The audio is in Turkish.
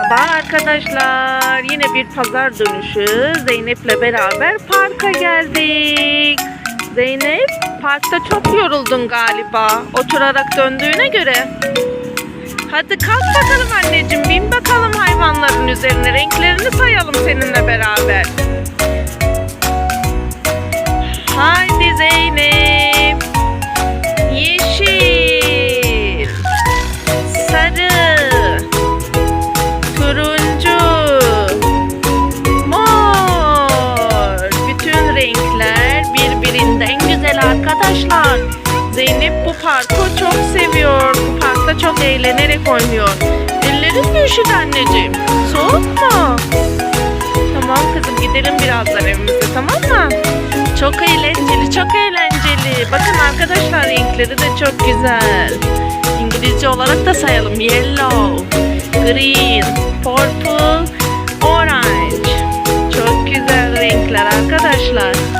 Merhaba arkadaşlar. Yine bir pazar dönüşü. Zeynep'le beraber parka geldik. Zeynep, parkta çok yoruldun galiba. Oturarak döndüğüne göre. Hadi kalk bakalım anneciğim. Bin bakalım hayvanların üzerine. Renklerini sayalım seninle beraber. Haydi Zeynep. Arkadaşlar. Zeynep bu parkı çok seviyor. Bu parkta çok eğlenerek oynuyor. Ellerin mi üşüdü anneciğim? Soğuk mu? Tamam kızım gidelim birazdan evimize tamam mı? Çok eğlenceli, çok eğlenceli. Bakın arkadaşlar renkleri de çok güzel. İngilizce olarak da sayalım. Yellow, green, purple, orange. Çok güzel renkler arkadaşlar.